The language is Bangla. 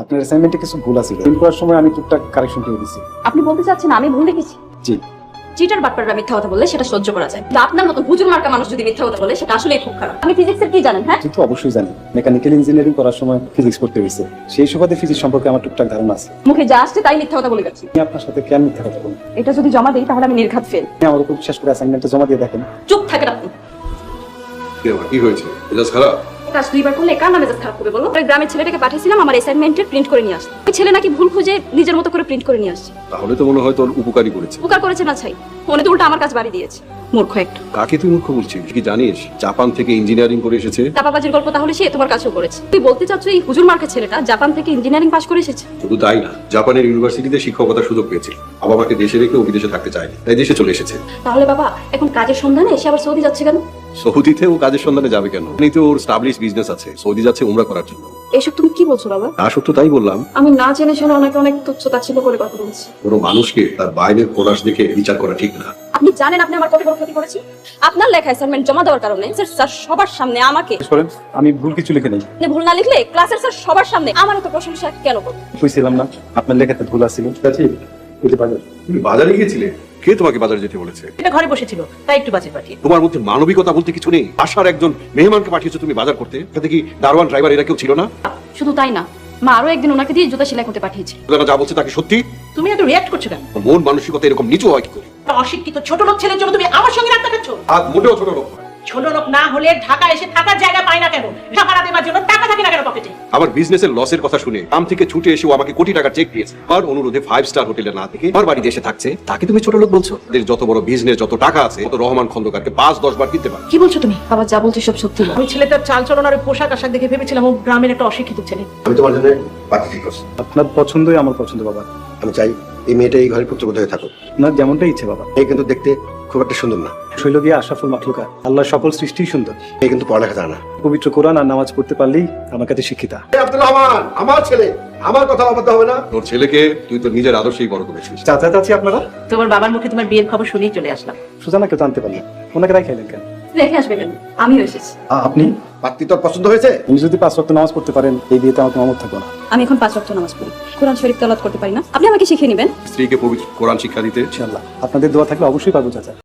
আপনার অ্যাসাইনমেন্টে কিছু ভুল আছে প্রিন্ট করার সময় আমি টুকটাক কারেকশন করে দিছি। আপনি বলতে চাচ্ছেন আমি ভুল লিখেছি? জি। চিটার বাটপাররা মিথ্যা কথা বললে সেটা সহ্য করা যায়। কিন্তু আপনার মতো হুজুর মার্কা মানুষ যদি মিথ্যা কথা বলে সেটা আসলে খুব খারাপ। আমি ফিজিক্সের কি জানেন হ্যাঁ? কিন্তু অবশ্যই জানি। মেকানিক্যাল ইঞ্জিনিয়ারিং করার সময় ফিজিক্স পড়তে হয়েছে। সেই সুবাদে ফিজিক্স সম্পর্কে আমার টুকটাক ধারণা আছে। মুখে যা আসছে তাই মিথ্যা কথা বলে যাচ্ছি। আমি আপনার সাথে কেন মিথ্যা কথা বলব? এটা যদি জমা দিই তাহলে আমি নির্ঘাত ফেল আপনি আমার উপর বিশ্বাস করে অ্যাসাইনমেন্টটা জমা দিয়ে দেখেন। চুপ থাকেন আপনি। কি হয়েছে? মেজাজ খারাপ? কাজ দুইবার করলে কার নামে খারাপ হবে বলো? ওই গ্রামের ছেলেটাকে পাঠিয়েছিলাম আমার অ্যাসাইনমেন্টের প্রিন্ট করে নিয়ে আসতে ওই ছেলে নাকি ভুল খুঁজে নিজের মতো করে প্রিন্ট করে নিয়ে আসছে। তাহলে তো মনে হয় তোর উপকারী করেছে। উপকার করেছে না ছাই। মনে তো উল্টা আমার কাছে বাড়ি দিয়েছে। মূর্খ একটা। কাকে তুই মূর্খ বলছিস? কি জানিস? জাপান থেকে ইঞ্জিনিয়ারিং করে এসেছে। চাপাবাজির গল্প তাহলে সে তোমার কাছেও করেছে। তুই বলতে চাচ্ছ এই হুজুর মার্কা ছেলেটা জাপান থেকে ইঞ্জিনিয়ারিং পাশ করে এসেছে? শুধু তাই না জাপানের ইউনিভার্সিটিতে শিক্ষকতার সুযোগ পেয়েছিল বাবা মাকে দেশে রেখে ও বিদেশে থাকতে চায়নি তাই দেশে চলে এসেছে। তাহলে বাবা এখন কাজের সন্ধানে এসে আবার সৌদি যাচ্ছে কেন? সৌদিতে ও কাজের সন্ধানে যাবে কেন? এমনি তো ওর স্টাবলিশ বিজনেস আছে সৌদি যাচ্ছে উমরা করার জন্য। এসব তুমি কি বলছো বাবা? তা সত্য তাই বললাম। আমি না জেনে শুনে অনেক অনেক তুচ্ছ তাচ্ছিল্য করে কথা বলছি। কোনো মানুষকে তার বাইরের প্রকাশ দেখে বিচার করা ঠিক না। আপনি জানেন আপনি আমার কত বড় ক্ষতি করেছেন? আপনার লেখা অ্যাসাইনমেন্ট জমা দেওয়ার কারণে স্যার স্যার সবার সামনে আমাকে করেন আমি ভুল কিছু লিখে নেই। আপনি ভুল না লিখলে ক্লাসের স্যার সবার সামনে আমার তো প্রশংসা কেন করবেন? বুঝছিলাম না আপনার লেখাতে ভুল আছিল। আছে বুঝতে পারলেন তুমি বাজারে গিয়েছিলে? কে তোমাকে বাজারে যেতে বলেছে? এটা ঘরে বসেছিল তাই একটু বাজে পাঠিয়ে তোমার মধ্যে মানবিকতা বলতে কিছু নেই? আসার একজন মেহমানকে পাঠিয়েছো তুমি বাজার করতে? তাতে কি দারোয়ান ড্রাইভার এরা কেউ ছিল না? শুধু তাই না মা আরও একদিন ওনাকে দিয়ে জুতা সেলাই করতে পাঠিয়েছি। ওরা যা বলছে তাকে সত্যি? তুমি এত রিয়াক্ট করছ কেন? মন মানসিকতা এরকম নিচু হয় কি করে? অশিক্ষিত ছোট লোক ছেলের জন্য তুমি আমার সঙ্গে রাখতে পারছ আর মোটেও ছোট লোক ছোট লোক না হলে ঢাকা এসে থাকার জায়গা পায় না কেন? টাকা দেওয়ার জন্য টাকা আমার বিজনেসের লসের কথা শুনে আম থেকে ছুটে এসে ও আমাকে কোটি টাকার চেক দিয়েছে। আর অনুরোধে ফাইভ স্টার হোটেলে না থেকে আমার বাড়িতে এসে থাকছে। তাকে তুমি ছোট লোক বলছো? এদের যত বড় বিজনেস যত টাকা আছে তত রহমান খন্দকারকে পাঁচ দশ বার কিনতে পারে। কি বলছো তুমি? বাবা যা বলছে সব সত্যি। না ওই ছেলেটার চাল চলন আর পোশাক আশাক দেখে ভেবেছিলাম ও গ্রামের একটা অশিক্ষিত ছেলে। আমি তোমার জন্য পাত্রী ঠিক করছি। আপনার পছন্দই আমার পছন্দ বাবা। আমি চাই এই মেয়েটা এই ঘরের পুত্রবোধ হয়ে থাকুক। আপনার যেমনটা ইচ্ছে বাবা। এই কিন্তু দেখতে খুব একটা সুন্দর না। শৈল দিয়ে আশাফুল মাখলুকা। আল্লাহ সকল সৃষ্টি সুন্দর। এই কিন্তু পড়ালেখা জানে না। পবিত্র কোরআন আর নামাজ পড়তে পারলেই আমার কাছে শিক্ষিতা। আব্দুল রহমান আমার ছেলে আমার কথা হবে না। তোর ছেলেকে তুই তো নিজের আদর্শেই বড় করেছিস। চাচা চাচি আপনারা? তোমার বাবার মুখে তোমার বিয়ের খবর শুনেই চলে আসলাম। সুজানাকে তো আনতে পারলেন। ওনাকে রাই খাইলেন কেন? রেখে আসবে কেন? আমিও এসেছি। আপনি? পাত্রী তোর পছন্দ হয়েছে? উনি যদি পাঁচ রক্ত নামাজ পড়তে পারেন এই বিয়েতে আমাকে মামত থাকব না। আমি এখন পাঁচ রক্ত নামাজ পড়ি। কোরআন শরীফ তেলাওয়াত করতে পারি না। আপনি আমাকে শিখিয়ে নেবেন। স্ত্রীকে পবিত্র কোরআন শিক্ষা দিতে। ইনশাল্লাহ আপনাদের দোয়া থাকলে অবশ্যই পাবো চাচা।